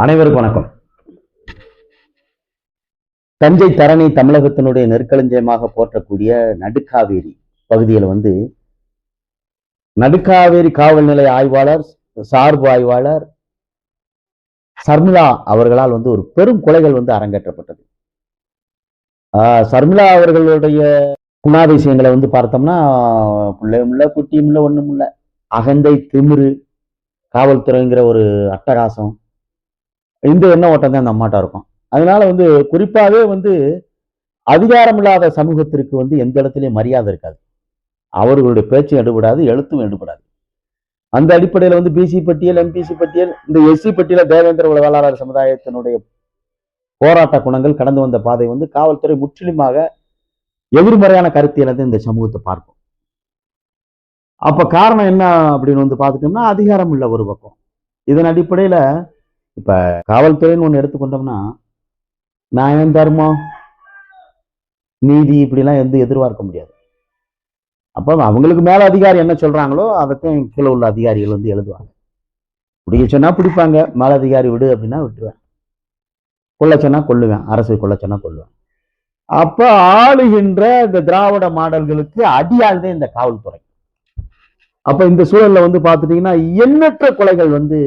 அனைவருக்கும் வணக்கம். தஞ்சை தரணி தமிழகத்தினுடைய நெற்களஞ்சியமாக போற்றக்கூடிய நடுக்காவேரி பகுதியில் வந்து நடுக்காவேரி காவல் நிலைய ஆய்வாளர் சார்பு ஆய்வாளர் சர்மிளா அவர்களால் வந்து ஒரு பெரும் கொலைகள் வந்து அரங்கேற்றப்பட்டது. ஆஹ் சர்மிளா அவர்களுடைய குணாதிசயங்களை வந்து பார்த்தோம்னா பிள்ளையும் இல்லை குட்டியும் இல்லை ஒண்ணும் இல்லை. அகந்தை திமிரு காவல்துறைங்கிற ஒரு அட்டகாசம். இந்த எண்ண ஓட்டம் தான் அந்த அம்மாட்டா இருக்கும். அதனால வந்து குறிப்பாகவே வந்து அதிகாரமில்லாத சமூகத்திற்கு வந்து எந்த இடத்துலயும் மரியாதை இருக்காது. அவர்களுடைய பேச்சும் எடுபடாது எழுத்தும் எடுபடாது. அந்த அடிப்படையில் வந்து பிசி பட்டியல் எம்பிசி பட்டியல் இந்த எஸ்சி பட்டியல தேவேந்திர உல வேளாளர் சமுதாயத்தினுடைய போராட்ட குணங்கள் கடந்து வந்த பாதை வந்து காவல்துறை முற்றிலுமாக எதிர்மறையான கருத்தியலை இந்த சமூகத்தை பார்க்கும். அப்ப காரணம் என்ன அப்படின்னு வந்து பார்த்துட்டோம்னா அதிகாரம் இல்லை ஒரு பக்கம். இதன் அடிப்படையில இப்ப காவல்துறைன்னு ஒன்று எடுத்துக்கொண்டோம்னா நியாயம் தர்மம் நீதி இப்படிலாம் எந்த எதிர்பார்க்க முடியாது. அப்போ அவங்களுக்கு மேல அதிகாரி என்ன சொல்றாங்களோ அதைத்தான் கீழே உள்ள அதிகாரிகள் வந்து எழுதுவாங்க. பிடிக்க சொன்னா பிடிப்பாங்க மேல அதிகாரி விடு அப்படின்னா விட்டுருவேன். கொல்ல சொன்னா கொல்லுவேன் அரசு கொல்ல சொன்னா கொல்லுவேன். அப்போ ஆளுகின்ற இந்த திராவிட மாடல்களுக்கு அடியாள் இந்த காவல்துறை. அப்போ இந்த சூழலில் வந்து பார்த்துட்டிங்கன்னா எண்ணற்ற கொலைகள் வந்து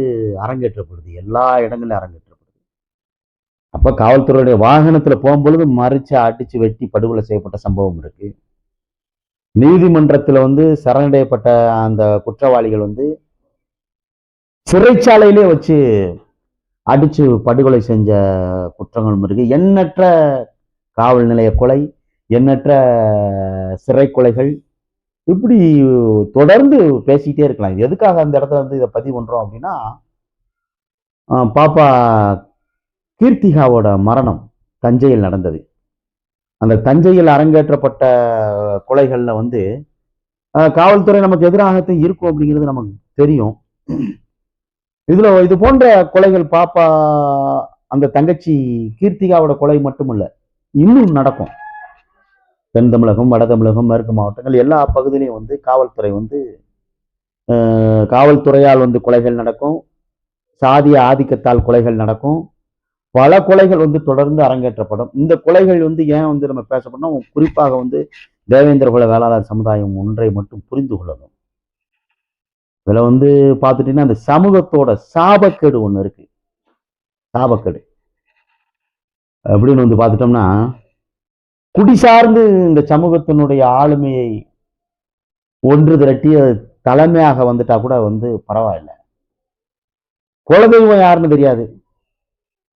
அரங்கேற்றப்படுது. எல்லா இடங்களிலும் அரங்கேற்றப்படுது. அப்போ காவல்துறையுடைய வாகனத்தில் போகும்பொழுது மறிச்சு அடித்து வெட்டி படுகொலை செய்யப்பட்ட சம்பவம் இருக்கு. நீதிமன்றத்தில் வந்து சரணடையப்பட்ட அந்த குற்றவாளிகள் வந்து சிறைச்சாலையிலே வச்சு அடித்து படுகொலை செஞ்ச குற்றங்களும் இருக்குது எண்ணற்ற காவல் நிலைய கொலை எண்ணற்ற சிறை கொலைகள் இப்படி தொடர்ந்து பேசிக்கிட்டே இருக்கலாம். இது எதுக்காக அந்த இடத்துல வந்து இதை பதிவு பண்றோம் அப்படின்னா ஆஹ் பாப்பா கீர்த்திகாவோட மரணம் தஞ்சையில் நடந்தது. அந்த தஞ்சையில் அரங்கேற்றப்பட்ட கொலைகள்ல வந்து ஆஹ் காவல்துறை நமக்கு எதிராகத்தான் இருக்கும் அப்படிங்கிறது நமக்கு தெரியும். இதுல இது போன்ற கொலைகள் பாப்பா அந்த தங்கச்சி கீர்த்திகாவோட கொலை மட்டுமல்ல இன்னும் நடக்கும். தென் தமிழகம் வட தமிழகம் மேற்கு மாவட்டங்கள் எல்லா பகுதியிலையும் வந்து காவல்துறை வந்து காவல்துறையால் வந்து கொலைகள் நடக்கும். சாதிய ஆதிக்கத்தால் கொலைகள் நடக்கும். பல கொலைகள் வந்து தொடர்ந்து அரங்கேற்றப்படும். இந்த கொலைகள் வந்து ஏன் வந்து நம்ம பேசப்படணும் குறிப்பாக வந்து தேவேந்திர குல வேளாளர் சமுதாயம் ஒன்றை மட்டும் புரிந்து கொள்ளணும். இதில் வந்து பார்த்துட்டீங்கன்னா அந்த சமூகத்தோட சாபக்கேடு ஒன்று இருக்கு. சாபக்கேடு. அப்படின்னு வந்து பார்த்துட்டோம்னா குடி சார்ந்து இந்த சமூகத்தினுடைய ஆளுமையை ஒன்று திரட்டி அது தலைமையாக வந்துட்டா கூட வந்து பரவாயில்லை. குலதெய்வம் யாருன்னு தெரியாது.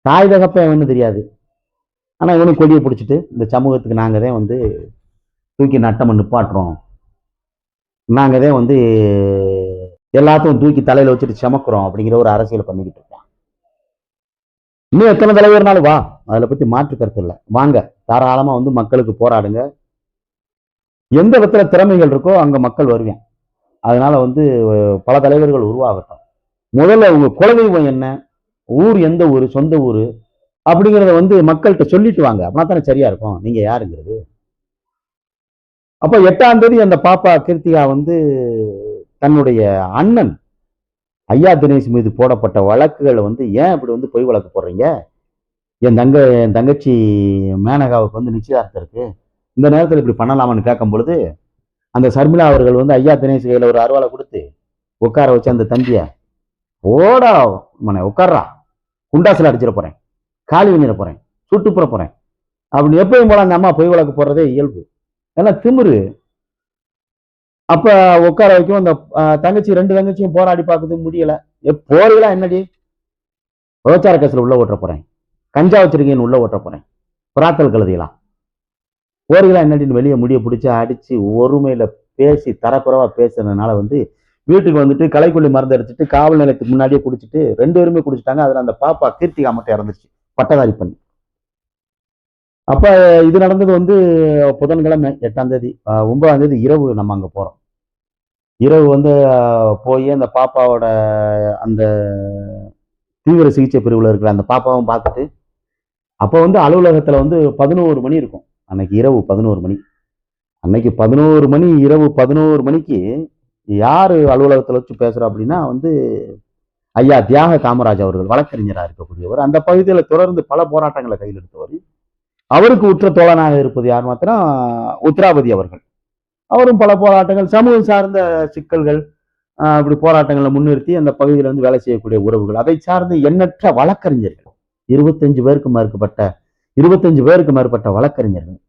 தாய் தகப்பன் எவன்னு தெரியாது. ஆனா இவனும் கொடியை பிடிச்சிட்டு இந்த சமூகத்துக்கு நாங்க தான் வந்து தூக்கி நட்டம் நிப்பாட்டுறோம். நாங்க தான் வந்து எல்லாத்தையும் தூக்கி தலையில வச்சுட்டு சமக்குறோம் அப்படிங்கிற ஒரு அரசியல் பண்ணிக்கிட்டு இருக்கோம். இன்னும் எத்தனை தலைவர்னாலும் வா. அதுல பத்தி மாற்று கருத்து இல்லை. வாங்க. தாராளமா வந்து மக்களுக்கு போராடுங்க. எந்த விதத்தில் திறமைகள் இருக்கோ அங்க மக்கள் வருவேன். அதனால வந்து பல தலைவர்கள் உருவாகட்டும். முதல்ல உங்கள் குலதெய்வம் என்ன? ஊர் எந்த ஊர்? சொந்த ஊர்? அப்படிங்கிறத வந்து மக்கள்கிட்ட சொல்லிட்டு வாங்க. அப்படின்னா தானே சரியா இருக்கும். நீங்கள் யாருங்கிறது? அப்போ எட்டாம் தேதி அந்த பாப்பா கீர்த்திகா வந்து தன்னுடைய அண்ணன் ஐயா தினேஷ் மீது போடப்பட்ட வழக்குகளை வந்து ஏன் இப்படி வந்து பொய் வழக்கு போடுறீங்க? என் தங்க என் தங்கச்சி மேனகாவுக்கு வந்து நிச்சயதார்த்தம் இருக்கு. இந்த நேரத்தில் இப்படி பண்ணலாமான்னு கேட்கும் பொழுது அந்த சர்மிளா அவர்கள் வந்து ஐயா தினேஷ் கையில் ஒரு அருவாலை கொடுத்து உட்கார வச்சு அந்த தம்பியை ஓடா மன உட்கார்றா. குண்டாசில் அடிச்சிட போறேன். காலி பண்ணிட போறேன். சுட்டுப்புற போறேன். அப்படி எப்பயும் போல அந்த அம்மா பொய் வழக்கு போடுறதே இயல்பு. ஏன்னா திமிரு அப்ப உட்கார வைக்கும் அந்த தங்கச்சி ரெண்டு தங்கச்சியும் போராடி பார்க்குது முடியல. போறீங்களா என்னடி? விபச்சார கேஸ்ல உள்ள ஓட்ட போறேன். கஞ்சா வச்சிருக்கீங்கன்னு உள்ள ஓட்ட போறேன். புறாத்தல் கழுதியலாம் போறீங்களா என்னடின்னு வெளியே முடிய பிடிச்சி அடிச்சு ஒருமையில பேசி தரக்குறவா பேசுனதுனால வந்து வீட்டுக்கு வந்துட்டு கலைக்குள்ளி மருந்து அடிச்சிட்டு காவல் நிலையத்துக்கு முன்னாடியே குடிச்சிட்டு ரெண்டு பேருமே குடிச்சிட்டாங்க. அதுல அந்த பாப்பா கீர்த்திகா மட்டும் இறந்துருச்சு. பட்டதாரி பண்ணி. அப்போ இது நடந்தது வந்து புதன்கிழமை எட்டாம் தேதி ஒன்பதாம் தேதி இரவு நம்ம அங்கே போகிறோம் இரவு வந்து போய் அந்த பாப்பாவோட அந்த தீவிர சிகிச்சை பிரிவில் இருக்கிற அந்த பாப்பாவும் பார்த்துட்டு அப்போ வந்து அலுவலகத்தில் வந்து பதினோரு மணி இருக்கும். அன்னைக்கு இரவு பதினோரு மணி. அன்னைக்கு பதினோரு மணி இரவு பதினோரு மணிக்கு யார் அலுவலகத்துல வச்சு பேசுகிறோம் அப்படின்னா வந்து ஐயா தியாக காமராஜ் அவர்கள் வழக்கறிஞராக இருக்கக்கூடியவர். அந்த பகுதியில் தொடர்ந்து பல போராட்டங்களை கையில் எடுத்தவர் அவருக்கு உற்ற தோழனாக இருப்பது யார் மாத்திரம் உத்ராபதி அவர்கள். அவரும் பல போராட்டங்கள் சமூகம் சார்ந்த சிக்கல்கள் இப்படி போராட்டங்களை முன்னிறுத்தி அந்த பகுதியில் வந்து வேலை செய்யக்கூடிய உறவுகள். அதை சார்ந்து எண்ணற்ற வழக்கறிஞர்கள் இருபத்தஞ்சு பேருக்கு மேற்பட்ட இருபத்தஞ்சு பேருக்கு மேற்பட்ட வழக்கறிஞர்கள்.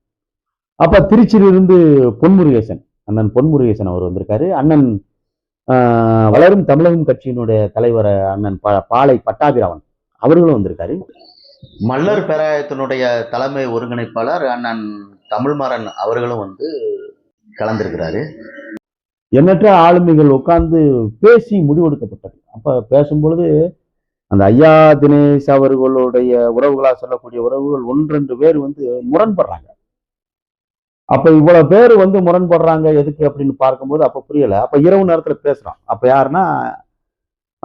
அப்ப திருச்சியிலிருந்து பொன்முருகேசன் அண்ணன் பொன்முருகேசன் அவர் வந்திருக்காரு. அண்ணன் ஆஹ் வளரும் தமிழகம் கட்சியினுடைய தலைவர் அண்ணன் ப- பாலை பட்டாபிராமன் அவர்களும் வந்திருக்காரு. மல்லர் பேராயத்தினுடைய தலைமை ஒருங்கிணைப்பாளர் அண்ணன் தமிழ்மாறன் அவர்களும் வந்து கலந்திருக்கிறாரு. எண்ணற்ற ஆளுமைகள் உட்கார்ந்து பேசி முடிவெடுக்கப்பட்டது. அப்ப பேசும்பொழுது அந்த ஐயா தினேஷ் அவர்களுடைய உறவுகளாக சொல்லக்கூடிய உறவுகள் ஒன்றெண்டு பேர் வந்து முரண்படுறாங்க. அப்ப இவ்வளவு பேர் வந்து முரண்படுறாங்க எதுக்கு அப்படின்னு பார்க்கும்போது அப்ப புரியல. அப்ப இரவு நேரத்துல பேசுறோம். அப்போ யாருன்னா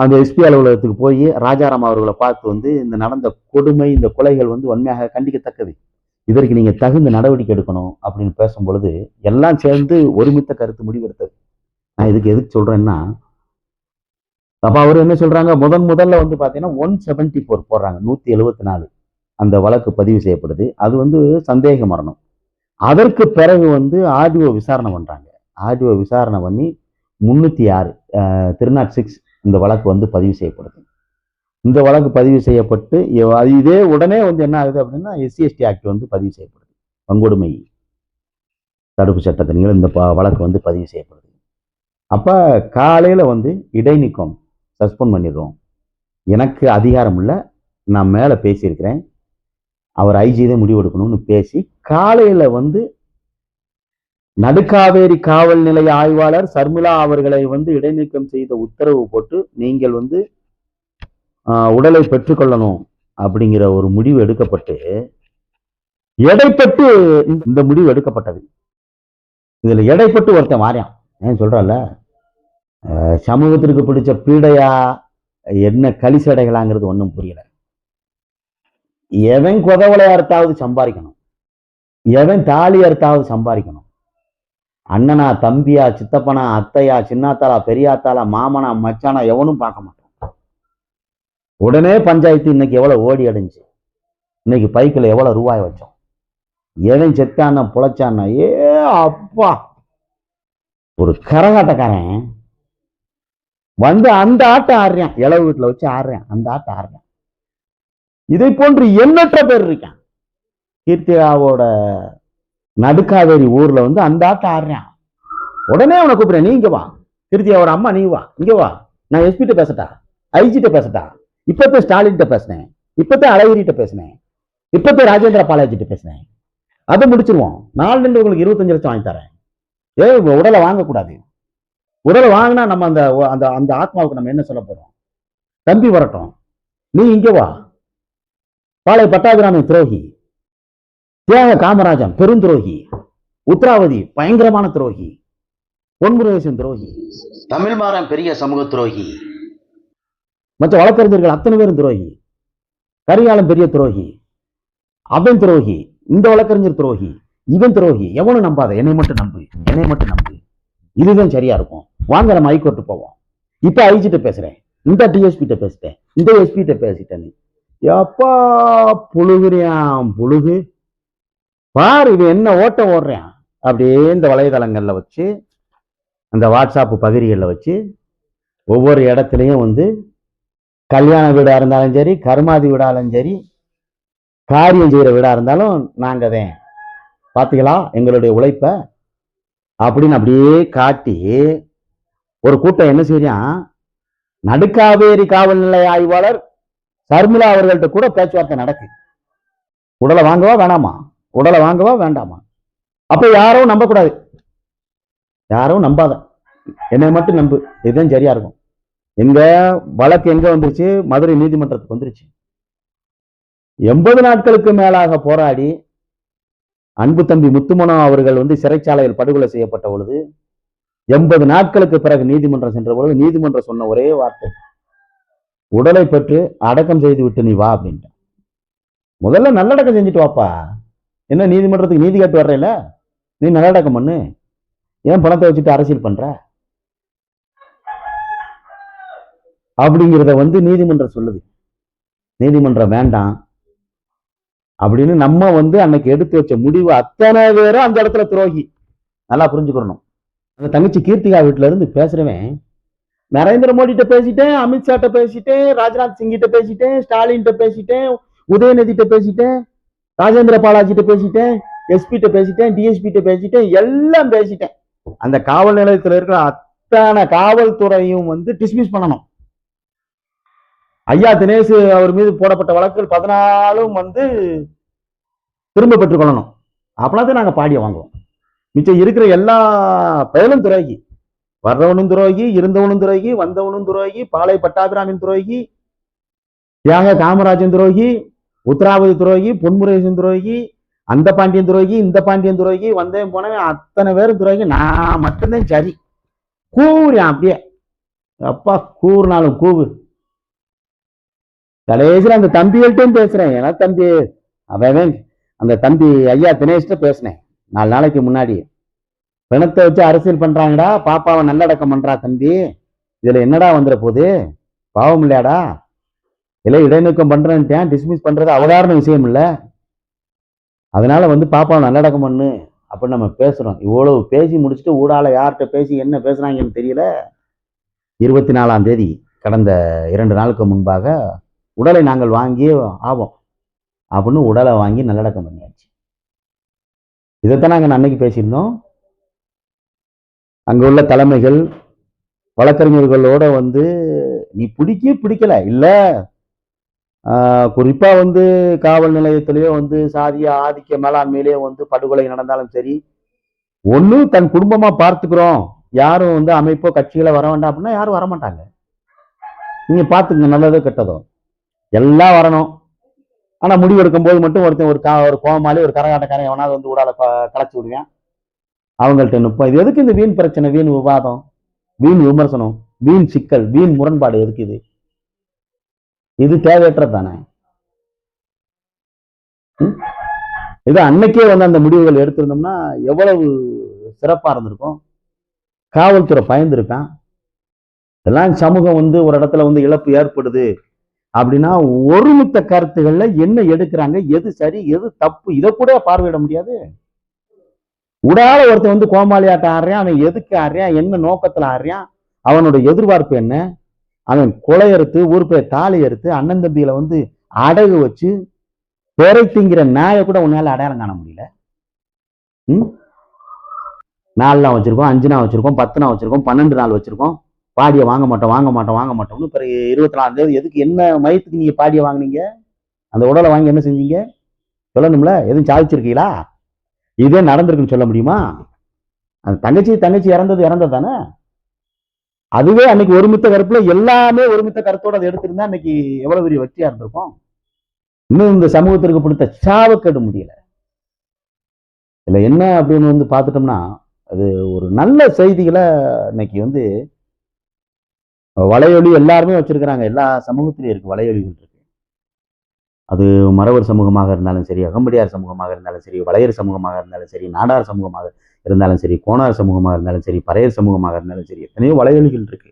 அந்த எஸ்பி அலுவலகத்துக்கு போய் ராஜாராம் அவர்களை பார்த்து வந்து இந்த நடந்த கொடுமை இந்த கொலைகள் வந்து உண்மையாக கண்டிக்கத்தக்கது. இதற்கு நீங்க தகுந்த நடவடிக்கை எடுக்கணும் அப்படின்னு பேசும்பொழுது எல்லாம் சேர்ந்து ஒருமித்த கருத்து முடிவெடுத்தது. நான் இதுக்கு எதுக்கு சொல்றேன்னா அப்போ அவர் என்ன சொல்றாங்க? முதன் முதல்ல வந்து பாத்தீங்கன்னா ஒன் செவன்டி ஃபோர் போடுறாங்க நூத்தி எழுபத்தி நாலு. அந்த வழக்கு பதிவு செய்யப்படுது. அது வந்து சந்தேக மரணம். அதற்கு பிறகு வந்து ஆடிஓ விசாரணை பண்றாங்க. ஆர்டிஓ விசாரணை பண்ணி முன்னூத்தி ஆறு திருநாட் சிக்ஸ் இந்த வழக்கு வந்து பதிவு செய்யப்படுது. இந்த வழக்கு பதிவு செய்யப்பட்டு அது இதே உடனே வந்து என்ன ஆகுது அப்படின்னா எஸ்சிஎஸ்டி ஆக்ட் வந்து பதிவு செய்யப்படுது. பங்கொடுமை தடுப்பு சட்டத்தின் இந்த ப- வழக்கு வந்து பதிவு செய்யப்படுது. அப்போ காலையில வந்து இடைநீக்கம் சஸ்பெண்ட் பண்ணிடுறோம். எனக்கு அதிகாரம் இல்லை நான் மேலே பேசியிருக்கிறேன். அவர் ஐஜி தான் முடிவெடுக்கணும்னு பேசி காலையில் வந்து நடுக்காவேரி காவல் நிலைய ஆய்வாளர் சர்மிளா அவர்களை வந்து இடைநீக்கம் செய்த உத்தரவு போட்டு நீங்கள் வந்து ஆஹ், உடலை பெற்றுக்கொள்ளணும் அப்படிங்கிற ஒரு முடிவு எடுக்கப்பட்டு எடைப்பட்டு இந்த- முடிவு எடுக்கப்பட்டது. இதுல எடைப்பட்டு ஒருத்தன் வாரியான் ஏன் சொல்றல சமூகத்திற்கு பிடிச்ச பீடையா என்ன கலிசடைகளாங்கிறது ஒன்றும் புரியல. எவன் கொதவளை அறுத்தாவது சம்பாதிக்கணும். எவன் தாலி அறுத்தாவது சம்பாதிக்கணும். அண்ணனா தம்பியா சித்தப்பனா அத்தையா சின்னாத்தாளா பெரியாத்தாளா மாமனா மச்சானா எவனும் பார்க்க மாட்டான் உடனே பஞ்சாயத்து இன்னைக்கு எவ்வளவு ஓடி அடைஞ்சு இன்னைக்கு பைக்கில் எவ்வளவு ரூபாய் வச்சோம். எவன் செத்தானா புழைச்சானா ஏ அப்பா. ஒரு கரகாட்டக்காரன் வந்து அந்த ஆட்டை ஆடுறான். இளவு வீட்டுல வச்சு ஆடுறான். அந்த ஆட்டை ஆடுறான். இதை போன்று எண்ணற்ற பேர் இருக்கான். கீர்த்தியாவோட நடுக்காவேரி ஊர்ல வந்து அந்த ஆட்ட ஆடுறான். உடனே அவனை கூப்பிடுறேன் நீ இங்க வா. கீர்த்தியாவோட அம்மா நீ வா. இங்க வா. நான் எஸ்பிட்ட பேசட்டா? ஐஜிட்ட பேசட்டா? இப்பத்த ஸ்டாலின்கிட்ட பேசினேன். இப்பத்த அழகிரிட்ட பேசினேன். இப்பத்த ராஜேந்திர பாலாஜிட்ட பேசினேன். அதை முடிச்சிருவோம். நாலு ரெண்டு உங்களுக்கு இருபத்தஞ்சு லட்சம் வாங்கி தரேன். ஏ உடலை வாங்கக்கூடாது. உடலை வாங்கினா நம்ம அந்த அந்த அந்த ஆத்மாவுக்கு நம்ம என்ன சொல்ல போறோம்? தம்பி வரட்டும். நீ இங்க வா. பாளை பட்டாபிராமி துரோகி. தியாக காமராஜன் பெருந்துரோகி உத்ராவதி பயங்கரமான துரோகி பொன்முருகேசன் துரோகி தமிழ்மாறன் பெரிய சமூக துரோகி மற்ற வழக்கறிஞர்கள் அத்தனை பேரும் துரோகி கரிகாலம் பெரிய துரோகி அவன் துரோகி இந்த வழக்கறிஞர் துரோகி இவன் துரோகி எவனும் நம்பாத என்னை மட்டும் நம்பு என்னை மட்டும் நம்பு. இதுதான் சரியா இருக்கும். வாங்க நம்ம ஹைகோர்ட்டு போவோம். இப்ப ஐஜிட்ட பேசுறேன். இந்த டிஎஸ்பி கிட்ட பேசிட்டேன். இந்த எஸ்பி கிட்ட பேசிட்டேன். எப்பா புழுகுறியான் புழுகு. பாரு இவன் என்ன ஓட்டம் ஓடுறான்? அப்படியே இந்த வலைதளங்களில் வச்சு அந்த வாட்ஸ்அப் பகுதிகளில் வச்சு ஒவ்வொரு இடத்துலையும் வந்து கல்யாண வீடாக இருந்தாலும் சரி கருமாதி வீடாலும் சரி காரியம் செய்கிற வீடாக இருந்தாலும் நாங்கள் தான். பார்த்தீங்களா எங்களுடைய உழைப்பை அப்படின்னு அப்படியே காட்டி ஒரு கூட்டம் என்ன செய்யான் நடுக்காவேரி காவல் நிலைய ஆய்வாளர் சர்மிளா அவர்கள்ட்ட கூட பேச்சுவார்த்தை நடக்கு. உடலை வாங்கவா வேணாமா? உடலை வாங்கவா வேண்டாமா? அப்ப யாரும் நம்பக்கூடாது. யாரும் நம்பாத. என்னை மட்டும் நம்பு. இதுதான் சரியா இருக்கும். எங்க வழக்கு எங்க வந்துருச்சு? மதுரை நீதிமன்றத்துக்கு வந்துருச்சு. எண்பது நாட்களுக்கு மேலாக போராடி அன்பு தம்பி முத்துமனோ அவர்கள் வந்து சிறைச்சாலையில் படுகொலை செய்யப்பட்ட பொழுது எண்பது நாட்களுக்கு பிறகு நீதிமன்றம் சென்ற பொழுது நீதிமன்றம் சொன்ன ஒரே வார்த்தை. உடலை பெற்று அடக்கம் செய்து விட்டு நீ வா அப்படின்ட்டு முதல்ல நல்லடக்கம் செஞ்சுட்டு வாப்பா. என்ன நீதிமன்றத்துக்கு நீதி கேட்டு வர்றேல நீ நல்லடக்கம் பண்ணு ஏன் பணத்தை வச்சுட்டு அரசியல் பண்ற? அப்படிங்கிறத வந்து நீதிமன்றம் சொல்லுது. நீதிமன்றம் வேண்டாம். அப்படின்னு நம்ம வந்து அன்னைக்கு எடுத்து வச்ச முடிவு அத்தனை பேரும் அந்த இடத்துல துரோகி. நல்லா புரிஞ்சுக்கணும். அந்த தங்கச்சி கீர்த்திகா வீட்டுல இருந்து பேசுறவன் நரேந்திர மோடிட்ட பேசிட்டேன் அமித்ஷாட்ட பேசிட்டேன் ராஜ்நாத் சிங்கிட்ட பேசிட்டேன் ஸ்டாலின்ட்ட பேசிட்டேன் உதயநிதிட்ட பேசிட்டேன். ராஜேந்திர பாலாஜிட்ட பேசிட்டேன் எஸ்பிட்ட பேசிட்டேன் டிஎஸ்பிட்ட பேசிட்டேன் எல்லாம் பேசிட்டேன். அந்த காவல் நிலையத்துல இருக்கிற அத்தனை காவல்துறையும் வந்து டிஸ்மிஸ் பண்ணணும். ஐயா தினேஷ் அவர் மீது போடப்பட்ட வழக்குகள் பதினாலும் வந்து திரும்ப பெற்றுக்கொள்ளணும் அப்படின்னா தான் நாங்க பாடிய வாங்குவோம். மிச்சம் இருக்கிற எல்லா பயனும் துரோகி. வர்றவனும் துரோகி இருந்தவனும் துரோகி வந்தவனும் துரோகி பாலை பட்டாபிராமின் துரோகி தியாக காமராஜன் துரோகி உத்தராவதி துரோகி பொன்முரேசன் துரோகி அந்த பாண்டியன் துரோகி இந்த பாண்டியன் துரோகி வந்தேன் போனவன் அத்தனை பேரும் துரோகி. நான் மட்டும்தான் சரி. கூவுறேன் அப்படியே. அப்பா கூறுனாலும் கூவு. கடைசியில் அந்த தம்பிகள்ட்டையும் பேசுறேன். ஏன்னா தம்பி அவன் அந்த தம்பி ஐயா தினேஷ்ட பேசினேன். நாலு நாளைக்கு முன்னாடி. பிணத்தை வச்சு அரசியல் பண்றாங்கடா. பாப்பாவை நல்லடக்கம் பண்றா தம்பி. இதுல என்னடா வந்துட போகுது? பாவம் இல்லையாடா? இல்லை இடைநீக்கம் பண்ணுறேன்ட்டேன் டிஸ்மிஸ் பண்ணுறது அவதாரண விஷயம் இல்லை. அதனால் வந்து பாப்பாவை நல்லடக்கம் பண்ணு அப்படின்னு நம்ம பேசுகிறோம் இவ்வளவு பேசி முடிச்சுட்டு ஊடால யார்கிட்ட பேசி என்ன பேசுகிறாங்கன்னு தெரியல. இருபத்தி நாலாம் தேதி கடந்த இரண்டு நாளுக்கு முன்பாக உடலை நாங்கள் வாங்கி ஆவோம் அப்படின்னு உடலை வாங்கி நல்லடக்கம் பண்ணியாச்சு. இதைத்தான் நாங்கள் அன்னைக்கு பேசியிருந்தோம். அங்கே உள்ள தலைமைகள் வழக்கறிஞர்களோட வந்து நீ பிடிக்க பிடிக்கல. இல்லை ஆஹ் குறிப்பா வந்து காவல் நிலையத்திலேயோ வந்து சாதிய ஆதிக்க மேலாண்மையிலேயோ வந்து படுகொலை நடந்தாலும் சரி ஒன்று தன் குடும்பமா பார்த்துக்கிறோம். யாரும் வந்து அமைப்போ கட்சிகளை வர வேண்டாம் அப்படின்னா யாரும் வர மாட்டாங்க நீங்க நல்லதோ கெட்டதோ. எல்லாம் வரணும். ஆனா முடிவெடுக்கும் போது மட்டும் ஒருத்தன் ஒரு கா ஒரு கோமாளி ஒரு கரகாட்டக்காரன் எவனாவது வந்து ஊடால களைச்சி விடுவேன். அவங்கள்ட்ட நிற்போம் இது எதுக்கு இந்த வீண் பிரச்சனை வீண் விவாதம் வீண் விமர்சனம் வீண் சிக்கல் வீண் முரண்பாடு எதுக்கு இது? இது தேவையற்ற தானே இது அன்னைக்கே வந்து அந்த முடிவுகள் எடுத்திருந்தோம்னா எவ்வளவு சிறப்பா இருந்திருக்கும்? காவல்துறை பயந்துருக்கான். இதெல்லாம் சமூகம் வந்து ஒரு இடத்துல வந்து இழப்பு ஏற்படுது அப்படின்னா ஒருமித்த கருத்துக்கள்ல என்ன எடுக்கிறாங்க? எது சரி எது தப்பு? இதை கூட பார்வையிட முடியாது. உடால ஒருத்தன் வந்து கோமாளியாட்ட ஆடுறான் அவன் எதுக்கு ஆடுறான் என்ன நோக்கத்துல ஆடுறான் அவனோட எதிர்பார்ப்பு என்ன? அவன் கொலை அறுத்து ஊர் பேர் தாலி அறுத்து அண்ணன் தம்பிகளை வந்து அடகு வச்சு பெரை திங்கிற நாயை கூட உன்னால அடையாளம் காண முடியல. ம்? நாலு நாள் வச்சிருக்கோம் அஞ்சு நாள் வச்சிருக்கோம் பத்து நாள் வச்சிருக்கோம் பன்னெண்டு நாள் வச்சிருக்கோம். பாடியை வாங்க மாட்டோம் வாங்க மாட்டோம் வாங்க மாட்டோம்னு பிறகு இருபத்தி நாலாம் தேதி எதுக்கு என்ன மயத்துக்கு நீங்க பாடியை வாங்குனீங்க? அந்த உடலை வாங்கி என்ன செஞ்சீங்க? சொல்லணும்ல? எதுவும் சாதிச்சிருக்கீங்களா? இதே நடந்திருக்குன்னு சொல்ல முடியுமா? அந்த தங்கச்சி தங்கச்சி இறந்தது இறந்தது தானே? அதுவே அன்னைக்கு ஒருமித்த கருப்புல எல்லாமே ஒருமித்த கருத்தோட அதை எடுத்திருந்தா அன்னைக்கு எவ்வளவு பெரிய வெற்றியா இருந்திருக்கும்? இன்னும் இந்த சமூகத்திற்கு பிடித்த சாவக்கெடு முடியல. இதுல என்ன அப்படின்னு வந்து பார்த்துட்டோம்னா அது ஒரு நல்ல செய்திகளை இன்னைக்கு வந்து வலையொலி எல்லாருமே வச்சிருக்கிறாங்க. எல்லா சமூகத்திலையும் இருக்கு வலையொலிகள் இருக்கு. அது மறவர் சமூகமாக இருந்தாலும் சரி அகம்படியார் சமூகமாக இருந்தாலும் சரி வளையர் சமூகமாக இருந்தாலும் சரி நாடார் சமூகமாக இருந்தாலும் சரி கோணார் சமூகமாக இருந்தாலும் சரி பறையர் சமூகமாக இருந்தாலும் சரி எத்தனையோ வலையொலிகள் இருக்கு.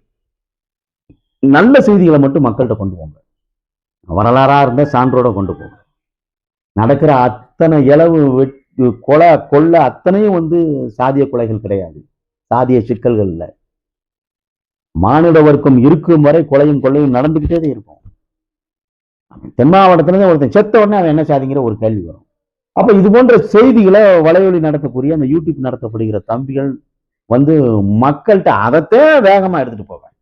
நல்ல செய்திகளை மட்டும் மக்கள்கிட்ட கொண்டு போங்க. வரலாறா இருந்தால் சான்றோட கொண்டு போங்க. நடக்கிற அத்தனை இளவு வெட்டு கொலை கொள்ளை அத்தனையும் வந்து சாதிய கொலைகள் கிடையாது. சாதிய சிக்கல்கள் இல்லை. மானிட வர்க்கம் இருக்கும் வரை கொலையும் கொள்ளையும் நடந்துக்கிட்டே தான் இருக்கும் தென் மாவட்டத்துல இருந்து ஒருத்தன் செத்த உடனே அவன் என்ன சாதிங்கிற ஒரு கேள்வி வரும். அப்ப இது போன்ற செய்திகளை வலையொலி நடத்தக்கூடிய அந்த யூடியூப் நடத்தப்படுகிற தம்பிகள் வந்து மக்கள்கிட்ட அதைத்தே வேகமா எடுத்துட்டு போவேன்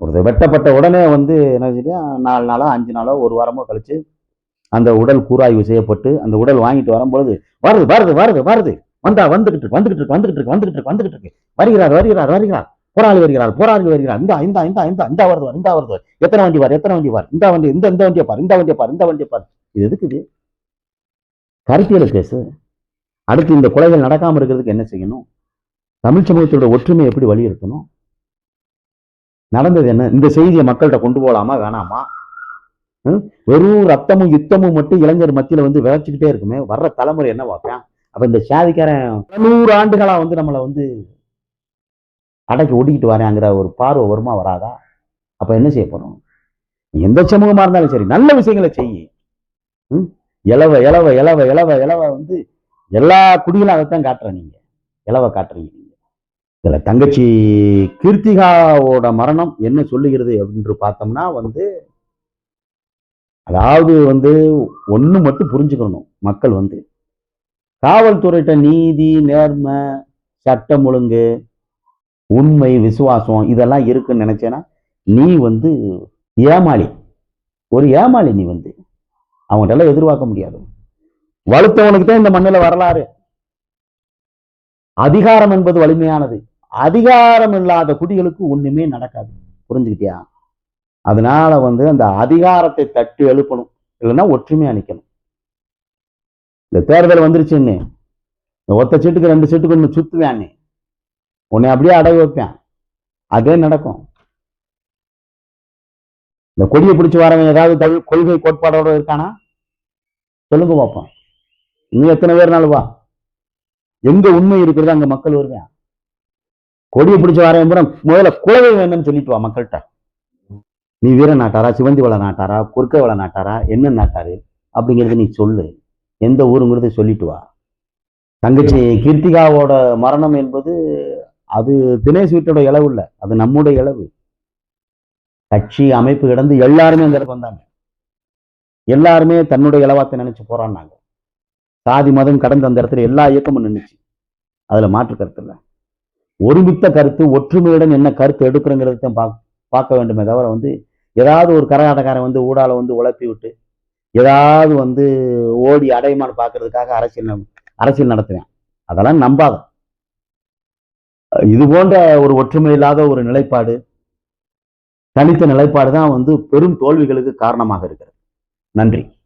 ஒரு வெட்டப்பட்ட உடனே வந்து என்ன செய்ய நாலு நாளோ அஞ்சு நாளோ ஒரு வாரமோ கழிச்சு அந்த உடல் கூராய்வு செய்யப்பட்டு அந்த உடல் வாங்கிட்டு வரும்பொழுது வருது வருது வருது வருது. வந்தா வந்துகிட்டு இருக்கு வந்துகிட்டு இருக்கு வந்துகிட்டு இருக்கு வந்துகிட்டு இருக்கு வந்துகிட்டு இருக்கு. வருகிறார் வருகிறார் வருகிறார். போராளி வருகிறார் போராளி வருகிறார். இந்த இந்த இந்த இந்த இந்த வருது இந்த வருது. எத்தனை வண்டி வார் எத்தனை வண்டி வார். இந்த வண்டி இந்த இந்த வண்டியை பார் இந்த வண்டியை பார் இந்த வண்டியை பார். இது எதுக்குது கருத்தியலை பேசு. அடுத்து இந்த கொலைகள் நடக்காம இருக்கிறதுக்கு என்ன செய்யணும்? தமிழ் சமூகத்தோட ஒற்றுமை எப்படி வலியுறுத்தணும்? நடந்தது என்ன? இந்த செய்தியை மக்கள்கிட்ட கொண்டு போகலாமா வேணாமா? வெறும் ரத்தமும் யுத்தமும் மட்டும் இளைஞர் மத்தியில வந்து விளைச்சிக்கிட்டே இருக்குமே. வர்ற தலைமுறை என்ன பார்ப்பேன்? அப்ப இந்த சாதிக்காரன் நூறு ஆண்டுகளா வந்து நம்மளை வந்து அடக்கி ஒடுக்கிட்டு வரேங்கிற ஒரு பார்வை வருமா வராதா? அப்ப என்ன செய்ய போறோம்? எந்த சமூகமா இருந்தாலும் சரி நல்ல விஷயங்களை செய்யும் இலவ இலவ இலவ இலவ இலவ வந்து எல்லா குடிகளும் அதைத்தான் காட்டுற நீங்க. இலவ காட்டுறீங்க நீங்க. இதுல தங்கச்சி கீர்த்திகாவோட மரணம் என்ன சொல்லுகிறது அப்படின்னு பார்த்தோம்னா வந்து அதாவது வந்து ஒண்ணு மட்டும் புரிஞ்சுக்கணும் மக்கள் வந்து. காவல்துறையிட்ட நீதி நேர்மை சட்டம் ஒழுங்கு உண்மை விசுவாசம் இதெல்லாம் இருக்குன்னு நினைச்சேன்னா நீ வந்து ஏமாளி. ஒரு ஏமாளி நீ வந்து. அவங்கள்ட்ட எல்லாம் எதிர்பார்க்க முடியாது. வலுத்தவனுக்கு தான் இந்த மண்ணில் வரலாறு. அதிகாரம் என்பது வலிமையானது. அதிகாரம் இல்லாத குடிகளுக்கு ஒண்ணுமே நடக்காது. புரிஞ்சுக்கிட்டியா? அதனால வந்து அந்த அதிகாரத்தை தட்டி எழுப்பணும். இல்லைன்னா ஒற்றுமையா நிக்கணும். இந்த தேர்தல் வந்துருச்சுன்னு. இந்த ஒத்த சீட்டுக்கு ரெண்டு சீட்டுக்கு ஒன்று சுத்துவேன் உன்னை அப்படியே அடகு வைப்பேன். அதே நடக்கும். இந்த கொடியை பிடிச்சி வரவன் ஏதாவது தமிழ் கொள்கை கோட்பாடோட இருக்கானா? சொல்லுங்க பார்ப்போம் நீ எத்தனை பேர் நாளுவா எங்க உண்மை இருக்கிறது அங்க மக்கள் வருவேன். கொடியை பிடிச்சி வரவன் புறம் முதல்ல குலவை வேணும்னு சொல்லிட்டு வா மக்கள்கிட்ட. நீ வீர நாட்டாரா சிவந்தி வள நாட்டாரா குறுக்க வள நாட்டாரா என்ன நாட்டாரு அப்படிங்கிறது நீ சொல்லு. எந்த ஊருங்கிறத சொல்லிட்டு வா. தங்கச்சி கீர்த்திகாவோட மரணம் என்பது அது தினேஷ் வீட்டோட இளவு இல்லை. அது நம்முடைய இளவு. கட்சி அமைப்பு கிடந்து எல்லாருமே அந்த இடத்துக்கு வந்தாங்க. எல்லாருமே தன்னுடைய இலவாத்தை நினைச்சு போராடினாங்க. சாதி மதம் கடந்த அந்த இடத்துல எல்லா இயக்கமும் நின்றுச்சு அதுல மாற்று கருத்து இல்லை. ஒருமித்த கருத்து ஒற்றுமையுடன் என்ன கருத்து எடுக்கிறோங்கிறது தான் பார்க்க பார்க்க வேண்டுமே தவிர வந்து ஏதாவது ஒரு கரகாட்டக்காரன் வந்து ஊடால வந்து உழப்பி விட்டு ஏதாவது வந்து ஓடி அடையுமான்னு பார்க்கறதுக்காக அரசியல் அரசியல் நடத்துவேன். அதெல்லாம் நம்பாத. இது போன்ற ஒரு ஒற்றுமை இல்லாத ஒரு நிலைப்பாடு தனித்த நிலைப்பாடு தான் வந்து பெரும் தோல்விகளுக்கு காரணமாக இருக்கிறது. நன்றி.